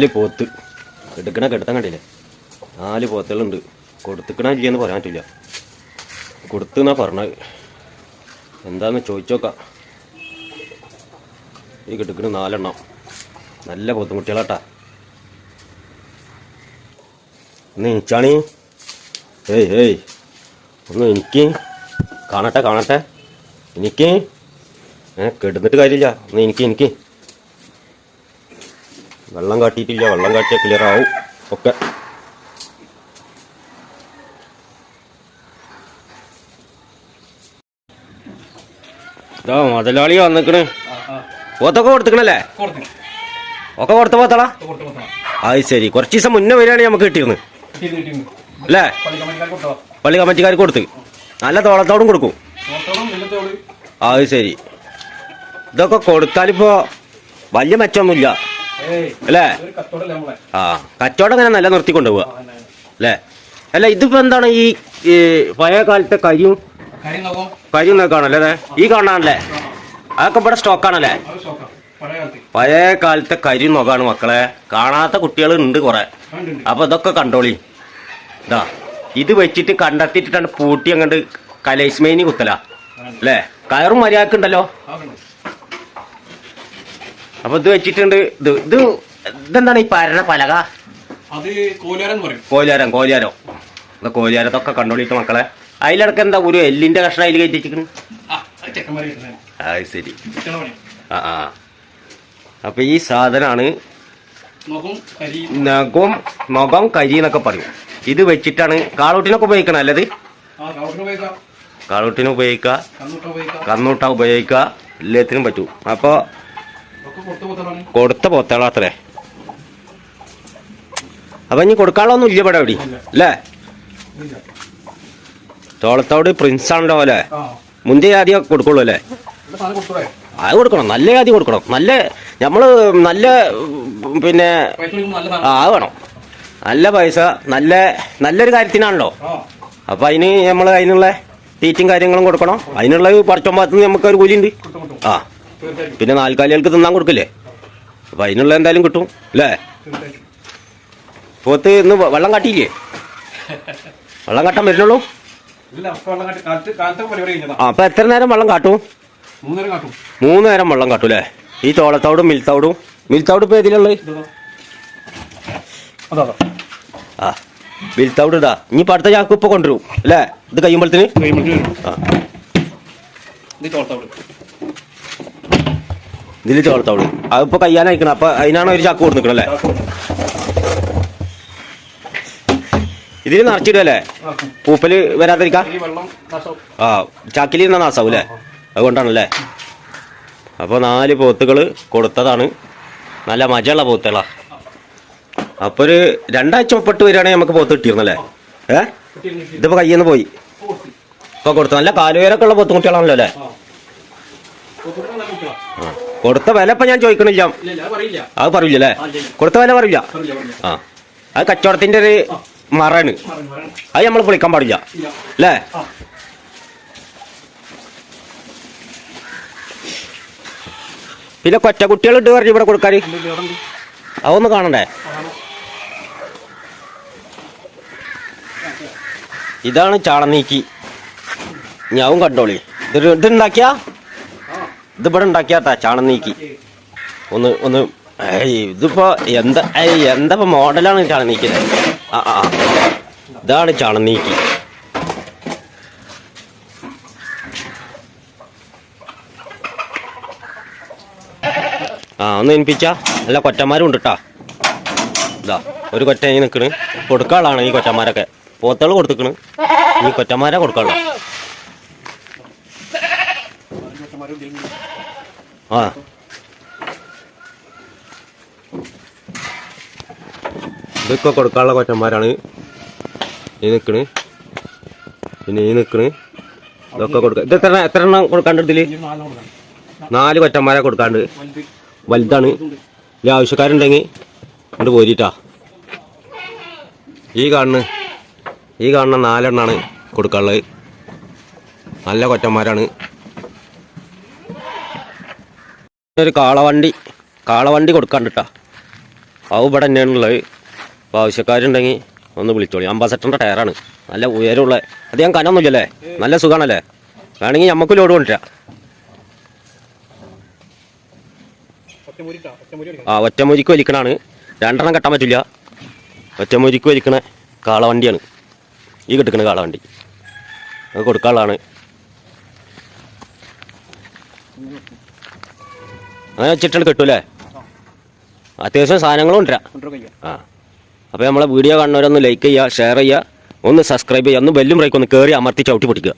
നാല് പോത്ത്. എടുക്കണ കെടുത്താൻ കണ്ടില്ലേ? നാല് പോത്തുകളുണ്ട്. കൊടുത്തിക്കണ ഇല്ലെന്ന് പറയാൻ പറ്റില്ല. കൊടുത്തുന്നാ പറഞ്ഞത് എന്താന്ന് ചോദിച്ചോക്കാം. ഈ കിടക്കണ നാലെണ്ണം. നല്ല പോത്തുമുട്ടികളാട്ടാ ഒന്ന് എനിച്ചാണി ഏയ് ഏയ്. ഒന്ന് എനിക്ക് കാണട്ടെ കാണട്ടെ. എനിക്ക് ഏ കെടുന്നിട്ട് കാര്യമില്ല. ഒന്ന് എനിക്ക് എനിക്ക് വെള്ളം കാട്ടിയിട്ടില്ല വെള്ളം കാട്ടിയാൽ ക്ലിയർ ആവും. ഒക്കെ. ഇതാ മുതലാളി വന്നിക്കണ്. പോത്തൊക്കെ കൊടുത്തിക്കണല്ലേ? ഒക്കെ കൊടുത്ത പോത്തളാ? അത് ശരി. കുറച്ച് ദിവസം മുന്നേ വരികയാണെങ്കിൽ നമുക്ക് കിട്ടിയിരുന്നു അല്ലേ? പള്ളി കമ്മിറ്റിക്കാർ കൊടുത്ത്. നല്ല തോളത്തോടും കൊടുക്കും. അത് ശരി. ഇതൊക്കെ കൊടുത്താലിപ്പോ വലിയ മെച്ചമൊന്നുമില്ല. അല്ലേ? ആ കച്ചവടം അങ്ങനെ നല്ല നിർത്തി കൊണ്ടുപോവുക അല്ലേ? അല്ല ഇതിപ്പോ എന്താണ് ഈ പഴയ കാലത്തെ കരിയും കരിയും നോക്കാണല്ലേ അതെ? ഈ കാണാണല്ലേ? അതൊക്കെ ഇവിടെ സ്റ്റോക്കാണല്ലേ? പഴയ കാലത്തെ. കരി നോക്കാണ് മക്കളെ. കാണാത്ത കുട്ടികൾ ഉണ്ട് കുറെ അപ്പൊ ഇതൊക്കെ കണ്ടോളി. ഇതാ ഇത് വെച്ചിട്ട് കണ്ടെത്തിയിട്ടാണ് പൂട്ടി അങ്ങോട്ട് കലേശ്മേനി കുത്തല. അല്ലേ? കയറും മര്യാദയ്ക്ക് ഉണ്ടല്ലോ അപ്പൊ ഇത് വെച്ചിട്ടുണ്ട് ഇത് ഇത് ഇതെന്താണ് ഈ പരണ പലക? അത് എന്ന് പറയും. ഇത് കോലിയാരത്തൊക്കെ കണ്ടോളിട്ട് മക്കളെ. അതിലിടക്ക് എന്താ ഒരു എല്ലിന്റെ കഷ്ണം അതിൽ കയറ്റി ആ അത് ചെക്കന്മാരെ കിട്ടുന്നത് ശരി. ആ ആ. അപ്പൊ ഈ സാധനമാണ് നഖം നഖം കരി എന്നൊക്കെ പറയും. ഇത് വെച്ചിട്ടാണ് കാളൂട്ടിനൊക്കെ ഉപയോഗിക്കണം അല്ലത്? കാളൂട്ടിന് ഉപയോഗിക്കുക കണ്ണൂട്ട ഉപയോഗിക്കാം. കന്നൂട്ട ഉപയോഗിക്കുക എല്ലാത്തിനും പറ്റും. അപ്പോൾ കൊടുത്തു പോത്തളാത്രേ അപ്പൊ ഇനി കൊടുക്കാളൊന്നും ഇല്ല ഇവിടെ എവിടെ അല്ലേ? തോളത്തോട് പ്രിൻസ് ആണല്ലോ അല്ലേ മുന്തിയ ആദ്യം കൊടുക്കുള്ളൂ അല്ലേ? അത് കൊടുക്കണം നല്ല ആദ്യം കൊടുക്കണം. നല്ല നമ്മൾ നല്ല പിന്നെ ആ അത് വേണം. നല്ല പൈസ നല്ല നല്ലൊരു കാര്യത്തിനാണല്ലോ. അപ്പൊ അതിന് നമ്മൾ അതിനുള്ള തീറ്റും കാര്യങ്ങളും കൊടുക്കണം. അതിനുള്ള ഭാഗത്ത് നമുക്ക് ഒരു കൂലിയുണ്ട്. ആ. പിന്നെ നാൽക്കാലികൾക്ക് തിന്നാൻ കൊടുക്കില്ലേ? അപ്പൊ അതിനുള്ള എന്തായാലും കിട്ടും അല്ലേ? പോത്ത് ഇന്ന് വെള്ളം കാട്ടിയില്ലേ? വെള്ളം കാട്ടാൻ വരുന്നുള്ളൂ? ആ അപ്പൊ എത്ര നേരം വെള്ളം കാട്ടും? മൂന്ന് നേരം വെള്ളം കാട്ടും അല്ലേ? ഈ തോളത്തോടും മിൽത്തോടും മിൽത്തോട് ഇപ്പൊ ഏതിലുള്ളത് ആ മിൽത്തോട് ഇതാ. ഇനിയിപ്പോ അടുത്ത ചാക്ക് ഇപ്പൊ കൊണ്ടുവരും അല്ലേ? ഇത് കഴിയുമ്പോഴത്തേന്? ആ. ഇത് തോർത്താവിട് ഇതിൽ തോളത്തോട് അതിപ്പോ കയ്യാനയക്കണം. അപ്പൊ അതിനാണ് ഒരു ചാക്ക് കൊടുത്തിക്കണം അല്ലേ? ഇതിൽ നിറച്ചിടല്ലേ പൂപ്പൽ വരാതിരിക്കാം? ആ ചാക്കിൽ നിന്ന നാസാവും അല്ലേ അതുകൊണ്ടാണല്ലേ? അപ്പോൾ നാല് പോത്തുകൾ കൊടുത്തതാണ്. നല്ല മജയുള്ള പോത്തുകളാ. അപ്പോൾ ഒരു രണ്ടാഴ്ച ഒപ്പിട്ട് വരികയാണെങ്കിൽ നമുക്ക് പോത്ത് കിട്ടിയിരുന്നല്ലേ ഏ? ഇതിപ്പോൾ കയ്യിൽ നിന്ന് പോയി. ഇപ്പോൾ കൊടുത്തു. നല്ല കാലുവേരൊക്കെ ഉള്ള പോത്തുകുട്ടികളാണല്ലോ അല്ലേ ആ കൊടുത്തിട്ട് നല്ല കുട്ടികളാ. ആ കൊടുത്ത വില ഇപ്പൊ ഞാൻ ചോദിക്കണില്ല. അത് പറയില്ല. കൊടുത്ത വില പറയില്ല ആ. അത് കച്ചവടത്തിന്റെ ഒരു മറാണ്. അത് നമ്മൾ പൊളിക്കാൻ പാടില്ല. അല്ലേ? പിന്നെ പിന്നെ കുട്ടികൾ കുട്ടികളുണ്ട് പറഞ്ഞു ഇവിടെ കൊടുക്കാൻ. അതൊന്ന് കാണണ്ടേ. ഇതാണ് ചാളനീക്കി ഞാവും കണ്ടോളി. ഇത് ഇത് ഉണ്ടാക്കിയ ആ ഇത് ഇവിടെ ഉണ്ടാക്കിയാട്ടാ ചാണനീക്കി. നീക്കി ഒന്ന് ഒന്ന് ഇതിപ്പോ എന്താ എന്താ മോഡലാണ് ചാണനീക്കി ആ ആ. ഇതാണ് ചാണനീക്കി. ആ ഒന്ന് എനിപ്പിച്ച നല്ല കൊറ്റന്മാരും ഉണ്ട് കേട്ടാ ഇതാ ഒരു കൊറ്റ നിൽക്കണ് കൊടുക്കാളാണ് ഈ കൊറ്റന്മാരൊക്കെ. പോത്തകൾ കൊടുത്തിക്കണ്. ഈ കൊറ്റന്മാരെ കൊടുക്കാളു. ആ. ഇതൊക്കെ കൊടുക്കാനുള്ള കൊറ്റന്മാരാണ് ഈ നിൽക്കണ് പിന്നെ ഈ നിൽക്കണ് ഇതൊക്കെ കൊടുക്ക ഇത് എത്ര എത്ര എണ്ണം കൊടുക്കാണ്ട് ഇതിൽ. നാല് കൊറ്റന്മാരെ കൊടുക്കാണ്ട്. വലുതാണ്. ഇതിൽ ആവശ്യക്കാരുണ്ടെങ്കിൽ കൊണ്ട് പോരിട്ടാ. ഈ കാണുന്ന ഈ കാണുന്ന നാലെണ്ണാണ് കൊടുക്കാനുള്ളത്. നല്ല കൊറ്റന്മാരാണ് ഒരു കാളവണ്ടി കാളവണ്ടി കൊടുക്കാണ്ട് കേട്ടോ അത് ഇവിടെ തന്നെയാണുള്ളത് അപ്പോൾ ആവശ്യക്കാരുണ്ടെങ്കിൽ ഒന്ന് വിളിച്ചോളി. അംബാസഡറിന്റെ ടയറാണ്. നല്ല ഉയരമുള്ള അധികം കനൊന്നുമില്ലല്ലേ? നല്ല സുഖമാണല്ലേ വേണമെങ്കിൽ നമുക്ക് ലോഡ് കൊണ്ടുവരാം. ഒറ്റമുരി ആ ഒറ്റമുരിക്ക് വലിക്കണാണ്. രണ്ടെണ്ണം കെട്ടാൻ പറ്റില്ല. ഒറ്റമുരിക്ക് വലിക്കണ കാളവണ്ടിയാണ്. ഈ കിട്ടുന്ന കാളവണ്ടി. അത് കൊടുക്കാനുള്ളതാണ്. അങ്ങനെ വെച്ചിട്ടുണ്ട് കിട്ടൂലേ അത്യാവശ്യം സാധനങ്ങളും ഉണ്ടരാ ആ. അപ്പോൾ നമ്മളെ വീഡിയോ കാണുന്നവരൊന്ന് ലൈക്ക് ചെയ്യുക ഷെയർ ചെയ്യുക ഒന്ന് സബ്സ്ക്രൈബ് ചെയ്യുക ഒന്ന് ബെല്ലും ബ്രേക്ക് ഒന്ന് കയറി അമർത്തി ചവിട്ടി പൊട്ടിക്കുക.